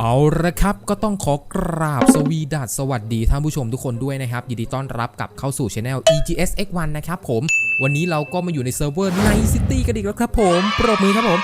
เอาละครับก็ต้องขอกราบสวีดัสสวัสดีท่านผู้ชมทุกคนด้วยนะครับ ยินดีต้อนรับกลับเข้าสู่ช anel EGS X1 นะครับผม วันนี้เราก็มาอยู่ในเซิร์ฟเวอร์ในซิตี้กันอีกแล้วครับผม ปรบมือครับผม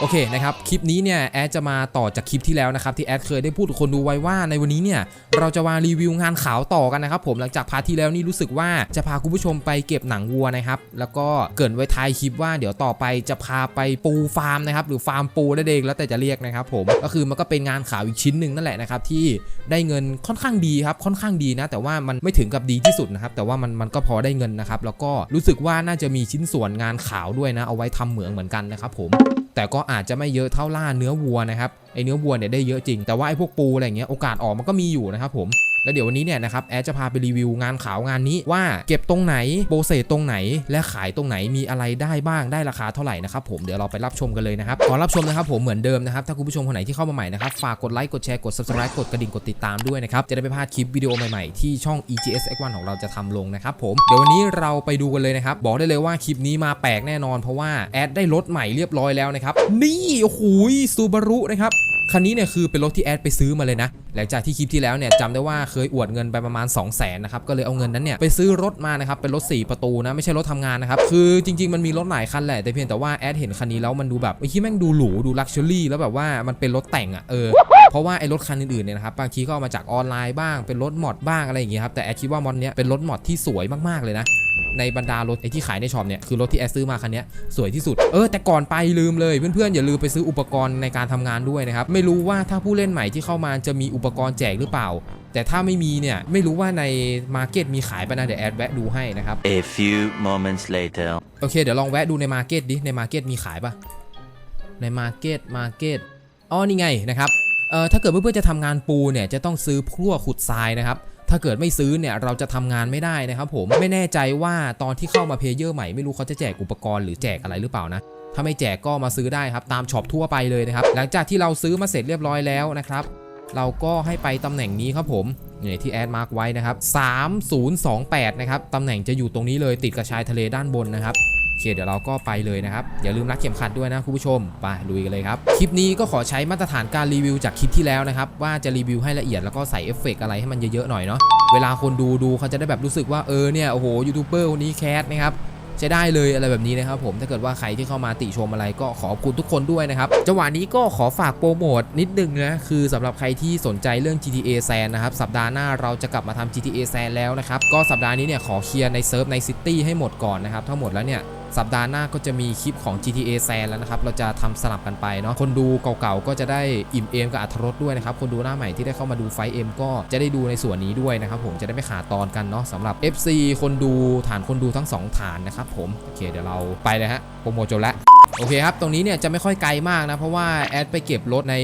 โอเคนะครับ คลิปนี้เนี่ยแอดจะมาต่อจากคลิปที่แล้วนะครับ ที่แอดเคยได้พูดกับคนดูไว้ว่าในวันนี้เนี่ยเราจะมารีวิวงานขาวต่อกันนะครับผมหลังจากพาร์ที่แล้วนี่รู้สึกว่าจะพาคุณผู้ชมไปเก็บหนังวัวนะครับแล้วก็เกินไว้ท้ายคลิปว่าเดี๋ยวต่อไปจะพาไปปูฟาร์มนะครับหรือฟาร์มปูนั่นเองแล้วแต่จะเรียกนะครับผมก็คือมันก็เป็นงานขาวอีกชิ้นหนึ่งนั่นแหละนะครับที่ได้เงินค่อนข้างดีครับค่อนข้างดีนะ แต่ว่ามันไม่ถึงกับดีที่สุดนะครับแต่ว่ามันมันก็พอได้เงินนะครับแล้วก็รู้สึกว่าน่าจะมีชิ้นส่วนงานขาวด้วยนะเอาไว้ทำเหมืองเหมือนกันนะครับผม แต่ก็อาจจะไม่เยอะเท่าล่าเนื้อวัวนะครับไอเนื้อวัวเนี่ยได้เยอะจริงแต่ว่าไอพวกปูอะไรเงี้ยโอกาสออกมันก็มีอยู่นะครับผม แล้วเดี๋ยววันนี้เนี่ยนะครับแอดจะพาไปรีวิวงานขาวงานนี้ว่าเก็บตรงไหนโปรเซสตรงไหน และขายตรงไหนมีอะไรได้บ้างได้ราคาเท่าไหร่นะครับผมเดี๋ยวเราไปรับชมกันเลยนะครับก่อนรับชมนะครับผมเหมือนเดิมนะครับถ้าคุณผู้ชมคนไหนที่เข้ามาใหม่นะครับฝากกดไลค์กดแชร์กด subscribe กดกระดิ่งกดติดตามด้วยนะครับจะได้ไม่พลาดคลิปวิดีโอใหม่ๆที่ช่อง EGS X1 ของเราจะทำลงนะครับผมเดี๋ยววันนี้เราไปดูกันเลยนะครับบอกได้เลยว่าคลิปนี้มาแปลกแน่นอน เพราะว่าแอดได้รถใหม่เรียบร้อยแล้วนะครับนี่โอ้โหซูบารุนะครับ คันนี้เนี่ยคือเป็นรถที่แอดไปซื้อมาเลยนะ หลังจากที่คลิปที่แล้วเนี่ยจำได้ว่าเคยอวดเงินไปประมาณ 2 0 0 0 0นนะครับ ก็เลยเอาเงินนั้นเนี่ยไปซื้อรถมานะครับ เป็นรถ 4 ประตูนะ ไม่ใช่รถทำงานนะครับ คือจริง ๆ มันมีรถหลายคันแหละ แต่เพียงแต่ว่าแอดเห็นคันนี้แล้วมันดูแบบไอ้ที่แม่งดูหรู ดูลักชัวรี่ แล้วแบบว่ามันเป็นรถแต่งอะ่ะ เออ เพราะว่าไอ้รถคันอื่นๆเนี่ยนะครับ บางทีก็เอามาจากออนไลน์บ้าง เป็นรถมอดบ้างอะไรอย่างเงี้ยครับ แต่แอดคิดว่ามอดเนี้ยเป็นรถมอดที่สวยมากๆเลยนะ ในบรรดารถไอ้ที่ขายในช็อปเนี่ยคือรถที่แอดซื้อมาคันเนี้ยสวยที่สุดเออแต่ก่อนไปลืมเลยเพื่อนๆอย่าลืมไปซื้ออุปกรณ์ในการทำงานด้วยนะครับไม่รู้ว่าถ้าผู้เล่นใหม่ที่เข้ามาจะมีอุปกรณ์แจกหรือเปล่าแต่ถ้าไม่มีเนี่ย ไม่รู้ว่าในมาร์เก็ตมีขายปะนะเดี๋ยวแอดแวะดูให้นะครับ A few moments later. โอเค เดี๋ยวลองแวะดูในมาร์เก็ตดิ ในมาร์เก็ตมีขายปะในมาร์เก็ตมาร์เก็ตอ๋อนี่ไงนะครับเอ่อถ้าเกิดเพื่อนๆจะทำงานปูเนี่ย จะต้องซื้อพลั่วขุดทรายนะครับ ถ้าเกิดไม่ซื้อเนี่ยเราจะทำงานไม่ได้นะครับผมไม่แน่ใจว่าตอนที่เข้ามาเพลเยอร์ใหม่ไม่รู้เขาจะแจกอุปกรณ์หรือแจกอะไรหรือเปล่านะถ้าไม่แจกก็มาซื้อได้ครับตามช็อปทั่วไปเลยนะครับหลังจากที่เราซื้อมาเสร็จเรียบร้อยแล้วนะครับเราก็ให้ไปตำแหน่งนี้ครับผมเนี่ยที่แอดมาร์กไว้นะครับ3028นะครับตำแหน่งจะอยู่ตรงนี้เลยติดกับชายทะเลด้านบนนะครับ เคเดี๋ยวเราก็ไปเลยนะครับ อย่าลืมรัดเข็มขัดด้วยนะคุณผู้ชม ไปลุยกันเลยครับ คลิปนี้ก็ขอใช้มาตรฐานการรีวิวจากคลิปที่แล้วนะครับ ว่าจะรีวิวให้ละเอียดแล้วก็ใส่เอฟเฟกต์อะไรให้มันเยอะๆหน่อยเนาะเวลาคนดูดูเขาจะได้แบบรู้สึกว่าเออเนี่ยโอ้โหยูทูบเบอร์คนนี้แคสนะครับใช้ได้เลยอะไรแบบนี้นะครับผมถ้าเกิดว่าใครที่เข้ามาติชมอะไรก็ขอบคุณทุกคนด้วยนะครับจังหวะนี้ก็ขอฝากโปรโมทนิดนึงนะคือสำหรับใครที่สนใจเรื่อง GTA San นะครับสัปดาห์หน้าเราจะกลับมาทำ GTA San แล้วนะครับก็สัปดาห์นี้เนี่ยขอเคลียร์ในเซิร์ฟในซิตี้ให้หมดก่อนนะครับทั้งหมดแล้วเนี่ย สัปดาห์หน้าก็จะมีคลิปของ GTA แซนแล้วนะครับ เราจะทำสลับกันไปเนาะ คนดูเก่าๆ ก็จะได้อิ่มเอมกับอัธรสด้วยนะครับ คนดูหน้าใหม่ที่ได้เข้ามาดูไฟเอ็มก็จะได้ดูในส่วนนี้ด้วยนะครับผม จะได้ไม่ขาดตอนกันเนาะสำหรับ FC คนดูฐานคนดูทั้งสองฐานนะครับผม โอเคเดี๋ยวเราไปเลยฮะโปรโมทจบแล้ว โอเคครับ ตรงนี้เนี่ยจะไม่ค่อยไกลมากนะ เพราะว่าแอดไปเก็บรถใน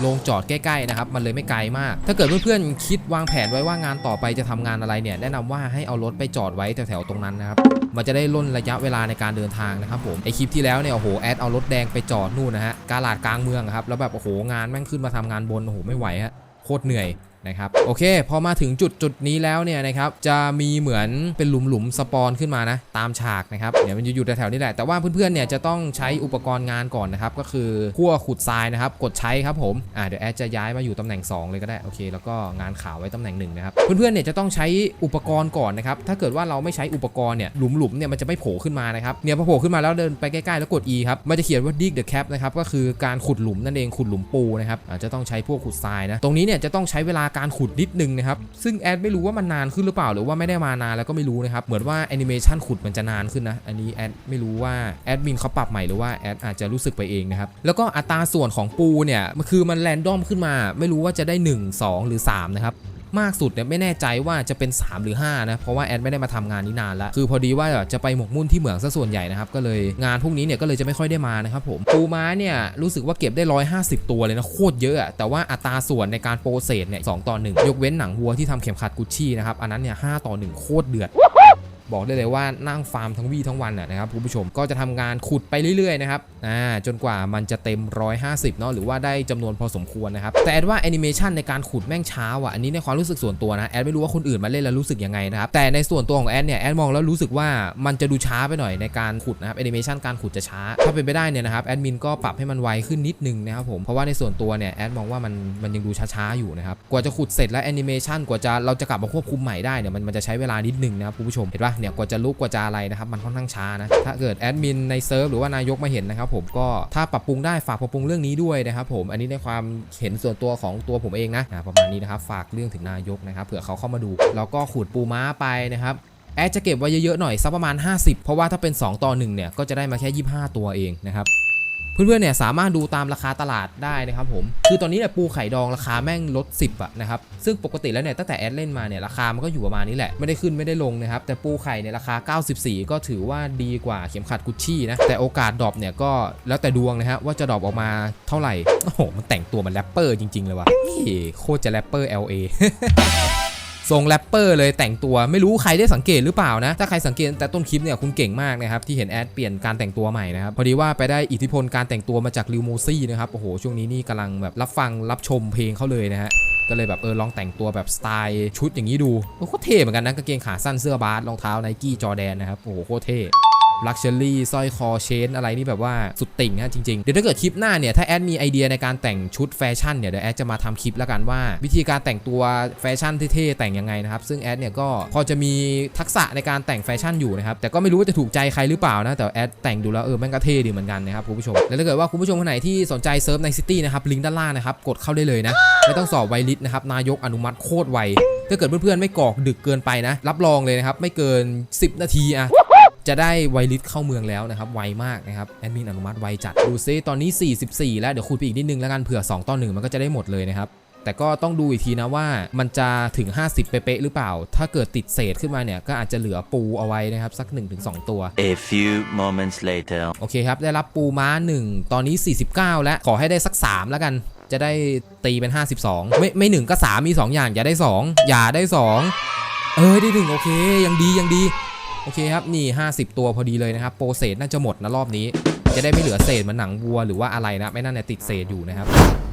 โรงจอดใกล้ๆนะครับ มันเลยไม่ไกลมาก ถ้าเกิดเพื่อนๆคิดวางแผนไว้ว่างานต่อไปจะทำงานอะไรเนี่ย แนะนำว่าให้เอารถไปจอดไว้แถวๆตรงนั้นนะครับ มันจะได้ล่นระยะเวลาในการเดินทางนะครับผม ไอคลิปที่แล้วเนี่ย โอ้โห แอดเอารถแดงไปจอดนู่นนะฮะ กาลาดกลางเมืองครับ แล้วแบบโอ้โห งานแม่งขึ้นมาทำงานบน โอ้โห ไม่ไหวฮะ โคตรเหนื่อย นะครับโอเค พอมาถึงจุดจุดนี้แล้วเนี่ยนะครับจะมีเหมือนเป็นหลุมหลุมสปอนขึ้นมานะตามฉากนะครับเดี๋ยวมันจะอยู่แถวๆนี้แหละแต่ว่าเพื่อนๆเนี่ยจะต้องใช้อุปกรณ์งานก่อนนะครับก็คือขั้วขุดทรายนะครับกดใช้ครับผมอ่าเดี๋ยวแอดจะย้ายมาอยู่ตำแหน่ง 2 เลยก็ได้โอเค แล้วก็งานขาวไว้ตำแหน่งหนึ่งนะครับเพื่อนๆเนี่ยจะต้องใช้อุปกรณ์ก่อนนะครับถ้าเกิดว่าเราไม่ใช้อุปกรณ์เนี่ยหลุมๆเนี่ยมันจะไม่โผล่ขึ้นมานะครับเนี่ยพอโผล่ขึ้นมาแล้วเดินไปใกล้ๆแล้วกด E ครับมันจะเขียนว่า dig the cap นะครับก็คือการขุดหลุมนั่นเองขุดหลุมปูนะครับอาจจะต้องใช้พวกขุดทรายนะตรงนี้เนี่ยจะต้องใช้เวลาการขุดนิดนึงนะครับซึ่งแอดไม่รู้ว่ามันนานขึ้นหรือเปล่าหรือว่าไม่ได้มานานแล้วก็ไม่รู้นะครับเหมือนว่าแอนิเมชันขุดมันจะนานขึ้นนะอันนี้แอดไม่รู้ว่าแอดมินเขาปรับใหม่หรือว่าแอดอาจจะรู้สึกไปเองนะครับแล้วก็อัตราส่วนของปูเนี่ยมันคือมันแรนดอมขึ้นมา ไม่รู้ว่าจะได้ 1 2 หรือ3นะครับ มากสุดเนี่ยไม่แน่ใจว่าจะเป็น 3 หรือ5นะเพราะว่าแอดไม่ได้มาทำงานนี้นานแล้วคือพอดีว่าจะไปหมกมุ่นที่เหมืองซะส่วนใหญ่นะครับก็เลยงานพวกนี้เนี่ยก็เลยจะไม่ค่อยได้มานะครับผมปูม้าเนี่ยรู้สึกว่าเก็บได้ 150 ตัวเลยนะโคตรเยอะแต่ว่าอัตราส่วนในการโปรเซสเนี่ยสต่อ1ยกเว้นหนังวัวที่ทำเข็มขัดกุชชี่นะครับอันนั้นเนี่ยหต่อ1โคตรเดือด บอกได้เลยว่านั่งฟาร์มทั้งวี่ทั้งวันนะครับคุณผู้ชมก็จะทำงานขุดไปเรื่อยๆนะครับอ่าจนกว่ามันจะเต็ม 150เนาะหรือว่าได้จำนวนพอสมควรนะครับแต่แอดว่าแอนิเมชันในการขุดแม่งช้าว่ะอันนี้ในความรู้สึกส่วนตัวนะแอดไม่รู้ว่าคนอื่นมาเล่นแล้วรู้สึกยังไงนะครับแต่ในส่วนตัวของแอดเนี่ยแอดมองแล้วรู้สึกว่ามันจะดูช้าไปหน่อยในการขุดนะครับแอนิเมชันการขุดจะช้า ถ้าเป็นไปได้เนี่ยนะครับแอดมินก็ปรับให้มันไวขึ้นนิดนึงนะครับผมเพราะว่าในส่วนตัวเนี่ยแอดมองว่ามันมันยังดูช้าๆอยู่นะครับกว่าจะขุดเสร็จแล้วแอนิเมชันกว่าจะเราจะกลับมาควบคุมใหม่ได้เนี่ยมันมันจะใช้เวลานิดนึงนะครับคุณผู้ชมเห็นปะเนี่ยกว่าจะลุกกว่าจะอะไรนะครับมันค่อนข้างช้านะถ้าเกิดแอดมินในเซิร์ฟหรือว่านายกมาเห็นนะครับผมก็ถ้าปรับปรุงได้ฝากปรับปรุงเรื่องนี้ด้วยนะครับผมอันนี้ในความเห็นส่วนตัวของตัวผมเองนะประมาณนี้นะครับฝากเรื่องถึงนายกนะครับเผื่อเขาเข้ามาดูแล้วก็ขุดปูม้าไปนะครับแอดจะเก็บไว้เยอะๆหน่อยสักประมาณ 50 เพราะว่าถ้าเป็น 2 ต่อ 1 เนี่ย ก็จะได้มาแค่ 25 ตัวเองนะครับ เพื่อนๆเนี่ยสามารถดูตามราคาตลาดได้นะครับผมคือตอนนี้เนี่ยปูไข่ดองราคาแม่งลด 10อะนะครับซึ่งปกติแล้วเนี่ยตั้งแต่แอดเล่นมาเนี่ยราคามันก็อยู่ประมาณนี้แหละไม่ได้ขึ้นไม่ได้ลงนะครับแต่ปูไข่เนี่ยราคา 94 ก็ถือว่าดีกว่าเข็มขัดกุชชี่นะแต่โอกาสดรอปเนี่ยก็แล้วแต่ดวงนะฮะว่าจะดรอปออกมาเท่าไหร่โอ้โหมันแต่งตัวมันแรปเปอร์จริงๆเลยว่ะโคตรจะแรปเปอร์ LA ทรงแรปเปอร์เลยแต่งตัวไม่รู้ใครได้สังเกตหรือเปล่านะ ถ้าใครสังเกตแต่ต้นคลิปเนี่ยคุณเก่งมากนะครับที่เห็นแอดเปลี่ยนการแต่งตัวใหม่นะครับพอดีว่าไปได้อิทธิพลการแต่งตัวมาจากลิวโมซี่นะครับโอ้โหช่วงนี้นี่กำลังแบบรับฟังรับชมเพลงเขาเลยนะฮะก็เลยแบบเออลองแต่งตัวแบบสไตล์ชุดอย่างนี้ดูโอ้โหเท่เหมือนกันนะกางเกงขาสั้นเสื้อบาสรองเท้าไนกี้จอแดนนะครับโอ้โหโคตรเท่ ลักชัวรี่สร้อยคอเชนอะไรนี่แบบว่าสุดติ่งฮะจริงๆ เดี๋ยวถ้าเกิดคลิปหน้าเนี่ย ถ้าแอดมีไอเดียในการแต่งชุดแฟชั่นเนี่ย เดี๋ยวแอดจะมาทำคลิปแล้วกันว่า วิธีการแต่งตัวแฟชั่นเท่ๆ แต่งยังไงนะครับ ซึ่งแอดเนี่ยก็พอจะมีทักษะในการแต่งแฟชั่นอยู่นะครับ แต่ก็ไม่รู้ว่าจะถูกใจใครหรือเปล่านะ แต่แอดแต่งดูแล้วเออแม่งก็เท่ดีเหมือนกันนะครับคุณผู้ชม แล้วถ้าเกิดว่าคุณผู้ชมคนไหนที่สนใจเซิร์ฟในซิตี้นะครับลิงก์ด้านล่างนะครับกดเข้าได้เลยนะไม่ต้องสอบไวลิสนะครับนายกอนุมัติโคตรไวถ้าเกิดเพื่อนๆไม่กอกดึกเกินไปนะรับรองเลยนะครับไม่เกิน 10 นาทีอะ จะได้ไวลิสเข้าเมืองแล้วนะครับ ไวมากนะครับ แอดมินอนุมัติไวจัด ดูซิตอนนี้ 44 แล้ว เดี๋ยวคุยไปอีกนิดนึงแล้วกันเผื่อ 2 ต่อ 1 มันก็จะได้หมดเลยนะครับแต่ก็ต้องดูอีกทีนะว่ามันจะถึง 50 เป๊ะๆหรือเปล่า ถ้าเกิดติดเศษขึ้นมาเนี่ย ก็อาจจะเหลือปูเอาไว้นะครับ สัก 1-2 ตัว A few moments later. โอเคครับ ได้รับปูม้า 1 ตอนนี้ 49 แล้ว ขอให้ได้สัก 3 แล้วกัน จะได้ตีเป็น 52 ไม่ไม่หนึ่งก็ 3 มี 2 อย่าง อย่าได้ 2 อย่าได้ 2 เออได้ถึงโอเค ยังดียังดี โอเคครับนี่ 50 ตัวพอดีเลยนะครับโปรเซสน่าจะหมดนะรอบนี้ จะได้ไม่เหลือเศษเหมือนหนังวัวหรือว่าอะไรนะไม่นั่นเนี่ยติดเศษอยู่นะครับ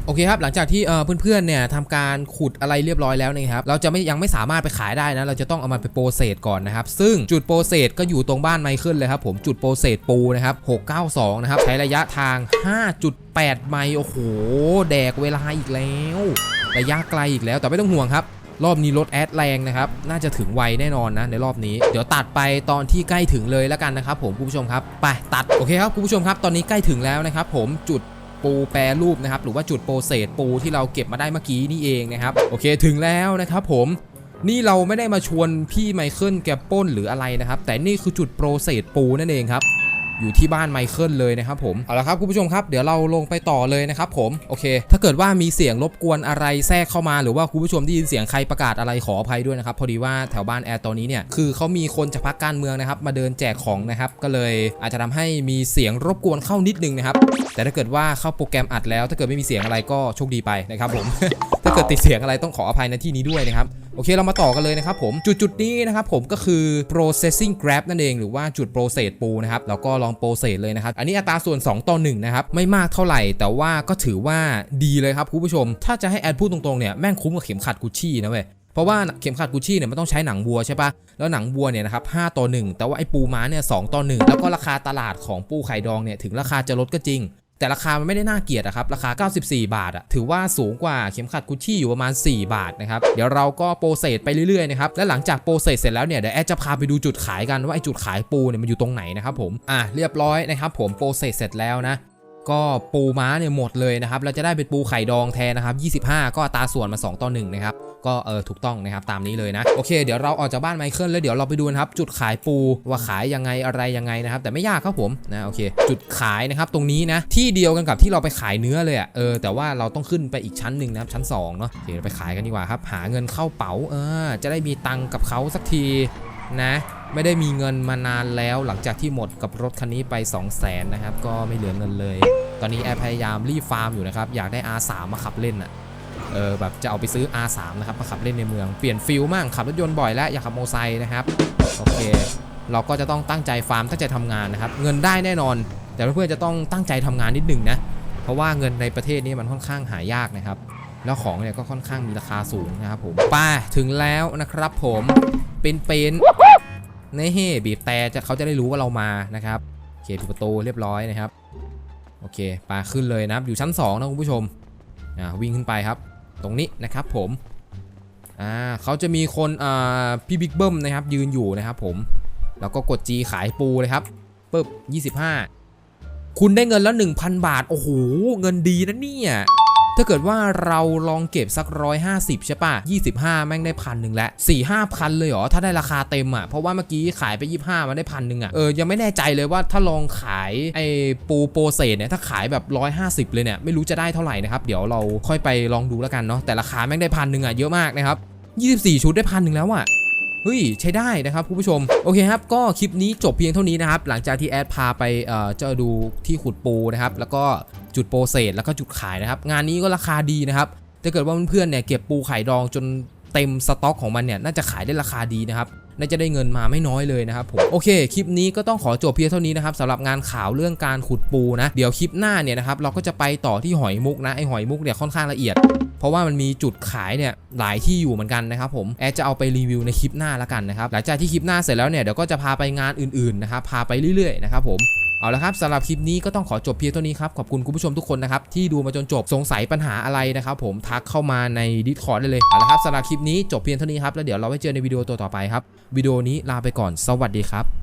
โอเคครับหลังจากที่เอ่อเพื่อนๆเนี่ยทำการขุดอะไรเรียบร้อยแล้วนะครับเราจะไม่ยังไม่สามารถไปขายได้นะ เราจะต้องเอามันไปโปรเซสก่อนนะครับ ซึ่งจุดโปรเซสก็อยู่ตรงบ้านไมเคิลเลยครับผมจุดโปรเซสปูนะครับ692 นะครับ ใช้ระยะทาง 5.8 ไมล์โอ้โห แดกเวลาอีกแล้ว ระยะไกลอีกแล้วแต่ไม่ต้องห่วงครับ รอบนี้รถแอดแรงนะครับ น่าจะถึงไวแน่นอนนะในรอบนี้ เดี๋ยวตัดไปตอนที่ใกล้ถึงเลยแล้วกันนะครับผมคุณผู้ชมครับ ไปตัด โอเคครับคุณผู้ชมครับ ตอนนี้ใกล้ถึงแล้วนะครับผมจุดปูแปรรูปนะครับ หรือว่าจุดโปรเซสปูที่เราเก็บมาได้เมื่อกี้นี่เองนะครับ โอเคถึงแล้วนะครับผมนี่เราไม่ได้มาชวนพี่ไมเคิลแกปล้นหรืออะไรนะครับ แต่นี่คือจุดโปรเซสปูนั่นเองครับ อยู่ที่บ้านไมเคิลเลยนะครับผมเอาละครับคุณผู้ชมครับเดี๋ยวเราลงไปต่อเลยนะครับผมโอเค ถ้าเกิดว่ามีเสียงรบกวนอะไรแทรกเข้ามาหรือว่าคุณผู้ชมได้ยินเสียงใครประกาศอะไรขออภัยด้วยนะครับพอดีว่าแถวบ้านแอร์ตอนนี้เนี่ยคือเขามีคนจากพรรคการเมืองนะครับมาเดินแจกของนะครับก็เลยอาจจะทำให้มีเสียงรบกวนเข้านิดนึงนะครับแต่ถ้าเกิดว่าเข้าโปรแกรมอัดแล้ว ถ้าเกิดไม่มีเสียงอะไรก็โชคดีไปนะครับผมถ้าเกิดติดเสียงอะไรต้องขออภัยในที่นี้ด้วยนะครับ โอเคเรามาต่อกันเลยนะครับผมจุดจุดนี้นะครับผมก็คือ processing grab นั่นเองหรือว่าจุด process ปูนะครับแล้วก็ลอง process เลยนะครับ อันนี้อัตราส่วน 2 ต่อ1นะครับไม่มากเท่าไหร่ แต่ว่าก็ถือว่าดีเลยครับคุณผู้ชม ถ้าจะให้แอดพูดตรงๆเนี่ยแม่งคุ้มกับเข็มขัดกุชชี่นะเว้ยเพราะว่าเข็มขัดกุชชี่เนี่ยมันต้องใช้หนังวัวใช่ปะแล้วหนังวัวเนี่ยนะครับ5ต่อ1แต่ว่าไอ้ปูม้าเนี่ย2ต่อ1แล้วก็ราคาตลาดของปูไข่ดองเนี่ยถึงราคาจะลดก็จริง แต่ราคามันไม่ได้น่าเกลียดอะครับ ราคา 94 บาทอะถือว่าสูงกว่าเข็มขัดกุชชี่อยู่ประมาณ 4 บาทนะครับ เดี๋ยวเราก็โปรเซสไปเรื่อยๆนะครับ และหลังจากโปรเซสเสร็จแล้วเนี่ยเดี๋ยวแอดจะพาไปดูจุดขายกันว่าไอจุดขายปูเนี่ยมันอยู่ตรงไหนนะครับผม อะเรียบร้อยนะครับผมโปรเซสเสร็จแล้วนะก็ปูม้าเนี่ยหมดเลยนะครับ เราจะได้เป็นปูไข่ดองแทนนะครับ 25 ก็อัตราส่วนมา 2 ต่อ 1 นะครับ ก็เออถูกต้องนะครับตามนี้เลยนะโอเคเดี๋ยวเราออกจากบ้านไมเคิลแล้วเดี๋ยวเราไปดูนะครับจุดขายปูว่าขายยังไงอะไรยังไงนะครับแต่ไม่ยากครับผมนะโอเค จุดขายนะครับตรงนี้นะที่เดียวกันกับที่เราไปขายเนื้อเลยอะเออแต่ว่าเราต้องขึ้นไปอีกชั้นหนึ่งนะครับชั้น2เนาะโอเคเราไปขายกันดีกว่าครับหาเงินเข้าเป๋าเออจะได้มีตังกับเขาสักทีนะไม่ได้มีเงินมานานแล้วหลังจากที่หมดกับรถคันนี้ไป 2 0 0 0 0นนะครับ ก็ไม่เหลือเงินเลย ตอนนี้แอร์พยายามรีฟาร์มอยู่นะครับ อยากได้ R3 มาขับเล่นอะ เออแบบจะเอาไปซื้อ R3 นะครับมาขับเล่นในเมือง เปลี่ยนฟิลมั่งขับรถยนต์บ่อยแล้วอยากขับโมไซค์นะครับโอเค เราก็จะต้องตั้งใจฟาร์มตั้งใจทำงานนะครับเงินได้แน่นอน แต่เพื่อนๆจะต้องตั้งใจทำงานนิดหนึ่งนะเพราะว่าเงินในประเทศนี้มันค่อนข้างหายากนะครับแล้วของเนี่ยก็ค่อนข้างมีราคาสูงนะครับผมไป้าถึงแล้วนะครับผมเป็นเป็นเน่เฮ่บีบแต่จะเขาจะได้รู้ว่าเรามานะครับเคปิประตูเรียบร้อยนะครับ โอเคปาขึ้นเลยนะครับอยู่ชั้น 2 นะคุณผู้ชมอ่าวิ่งขึ้นไปครับ ตรงนี้นะครับผมอ่าเขาจะมีคนอ่าพี่บิ๊กเบิ้มนะครับยืนอยู่นะครับผมแล้วก็กด G ขายปูเลยครับปึ๊บ25 คุณได้เงินแล้ว 1,000 บาท โอ้โห เงินดีนะเนี่ย ถ้าเกิดว่าเราลองเก็บสัก 150 ใช่ปะ25 แม่งได้พันหนึ่งแล้ว4 5พันเลยเหรอ ถ้าได้ราคาเต็มอะ เพราะว่าเมื่อกี้ขายไป 25มันได้พันหนึ่งอะ เออ ยังไม่แน่ใจเลยว่าถ้าลองขายไอ้ปูโปรเซสเนี่ย ถ้าขายแบบ 150 เลยเนี่ย ไม่รู้จะได้เท่าไหร่นะครับ เดี๋ยวเราค่อยไปลองดูแล้วกันเนาะ แต่ราคาแม่งได้พันหนึ่งอะเยอะมากนะครับ24 ชุดได้พันหนึ่งแล้วอะเฮ้ย ใช้ได้นะครับคุณผู้ชม โอเคครับ ก็คลิปนี้จบเพียงเท่านี้นะครับ หลังจากที่แอดพาไปเอ่อจอดูที่ขุดปูนะครับ แล้วก็ จุดโปรเซสแล้วก็จุดขายนะครับ งานนี้ก็ราคาดีนะครับถ้าเกิดว่าเพื่อนๆเนี่ยเก็บปูไข่ดองจนเต็มสต็อกของมันเนี่ยน่าจะขายได้ราคาดีนะครับน่าจะได้เงินมาไม่น้อยเลยนะครับผมโอเค คลิปนี้ก็ต้องขอจบเพียงเท่านี้นะครับสำหรับงานข่าวเรื่องการขุดปูนะ เดี๋ยวคลิปหน้าเนี่ยนะครับเราก็จะไปต่อที่หอยมุกนะไอหอยมุกเนี่ยค่อนข้างละเอียด เพราะว่ามันมีจุดขายเนี่ยหลายที่อยู่เหมือนกันนะครับผมแอดจะเอาไปรีวิวในคลิปหน้าล้วกันนะครับหลังจากที่คลิปหน้าเสร็จแล้วเนี่ยเดี๋ยวก็จะพาไปงานอื่นๆนะครับพาไปเรื่อยๆนะครับผม เอาละครับสำหรับคลิปนี้ก็ต้องขอจบเพียงเท่านี้ครับ ขอบคุณคุณผู้ชมทุกคนนะครับ ที่ดูมาจนจบสงสัยปัญหาอะไรนะครับผมทักเข้ามาใน Discord ได้เลย เอาละครับสำหรับคลิปนี้จบเพียงเท่านี้ครับ แล้วเดี๋ยวเราไว้เจอในวิดีโอตัวต่อไปครับวิดีโอนี้ลาไปก่อนสวัสดีครับ